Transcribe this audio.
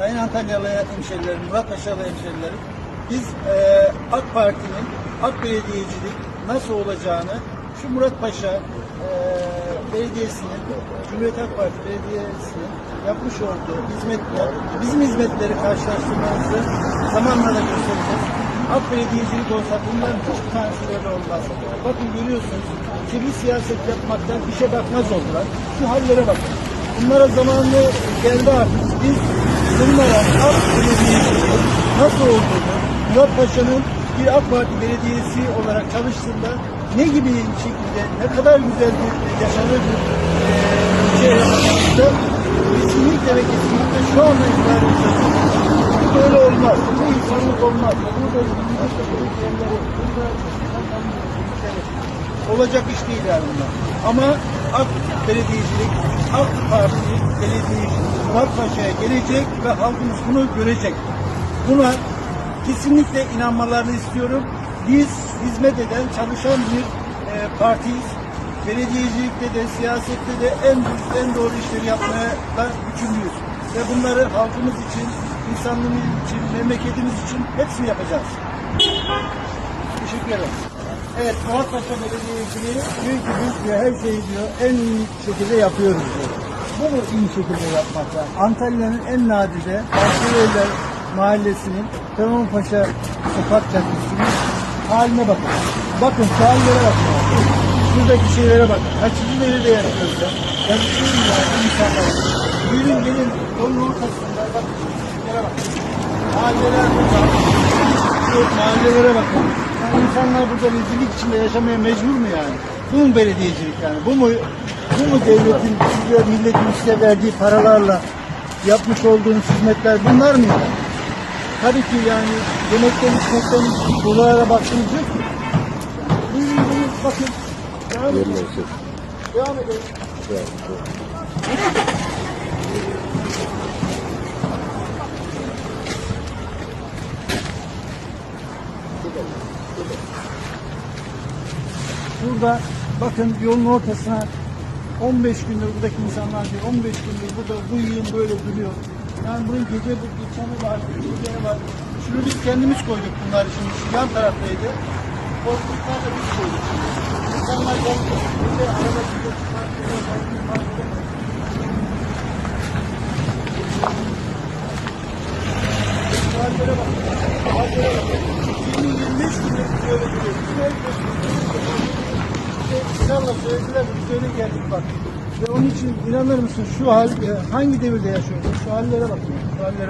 Sayın Antalyalı hemşerilerim, Murat Paşalı hemşerilerim, biz e, AK Parti'nin AK Belediyecilik nasıl olacağını şu Murat Paşa e, Belediyesi'nin, Cumhuriyet Halk Parti Belediyesi'nin yapmış olduğu hizmetler, bizim hizmetleri karşılaştırmanızı zamanla da göstereceğiz. AK Belediyecilik olsa bunların hiçbir tanesi böyle olmaz. Bakın görüyorsunuz, kirli siyaset yapmaktan işe bakmaz oldular. Şu hallere bakın. Bunlara zamanı geldi artık. Biz bunlara AK Belediyeciliği nasıl olduğunu, Murat Paşa'nın bir AK Parti belediyesi olarak çalıştığında ne gibi şekilde, ne kadar güzel bir yaşanır bir şey yapacağımızda kesinlikle ve kesinlikle şu anda itibariyle bu böyle olmaz. Bu insanlık olmaz. Bu burada olacak iş değil yani bunlar. Ama AK Belediyecilik, AK Parti Belediyecilik Paşa'ya gelecek ve halkımız bunu görecek. Buna kesinlikle inanmalarını istiyorum. Biz hizmet eden, çalışan bir e, partiyiz. Belediyecilikte de, siyasette de en büyük, en doğru işleri yapmaya da yükümlüyüz. Ve bunları halkımız için, insanlığımız için, memleketimiz için hepsini yapacağız. Teşekkür ederim. Evet, Muratpaşa Belediyeciliği ki biz diyor, her şeyi diyor en iyi şekilde yapıyoruz diyor. Bu mu iyi şekilde yapmak yani? Antalya'nın en nadide Bahçelievler Mahallesi'nin Paşa Sokak Caddesi'nin haline bakın. Bakın şu hallere bakın. Şuradaki şeylere bakın. Kaçıncı devirde yaşıyoruz ya. Yazıklayın ya insanlar. Yürüyün gelin yolun ortasında bakın. Şuraya bakın. Mahalleler burada. Mahallelere bakın. Yani insanlar burada rezillik içinde yaşamaya mecbur mu yani? Bu mu belediyecilik yani? Bu mu bu mu devletin size milletin size verdiği paralarla yapmış olduğunuz hizmetler bunlar mı yani? Tabii ki yani yemekten içmekten dolara baktığınız yok ki. Buyurun buyurun bakın. Devam edelim. Devam edelim. Burada bakın yolun ortasına 15 gündür buradaki insanlar diyor 15 gündür burada bu yığın böyle duruyor. Yani bunun gece bu geçeni var, geceleri var. Şunu biz kendimiz koyduk bunlar için. Şu yan taraftaydı. Korktuklar da biz koyduk. İnsanlar geldi. Gece araba. Şu hallere bak. Hallere bak. 20-25 gündür böyle duruyor. İnanla söylediler, geldik bak. Ve onun için inanır mısın şu hal, e, hangi devirde yaşıyoruz? Şu hallere bakın. Şu hallere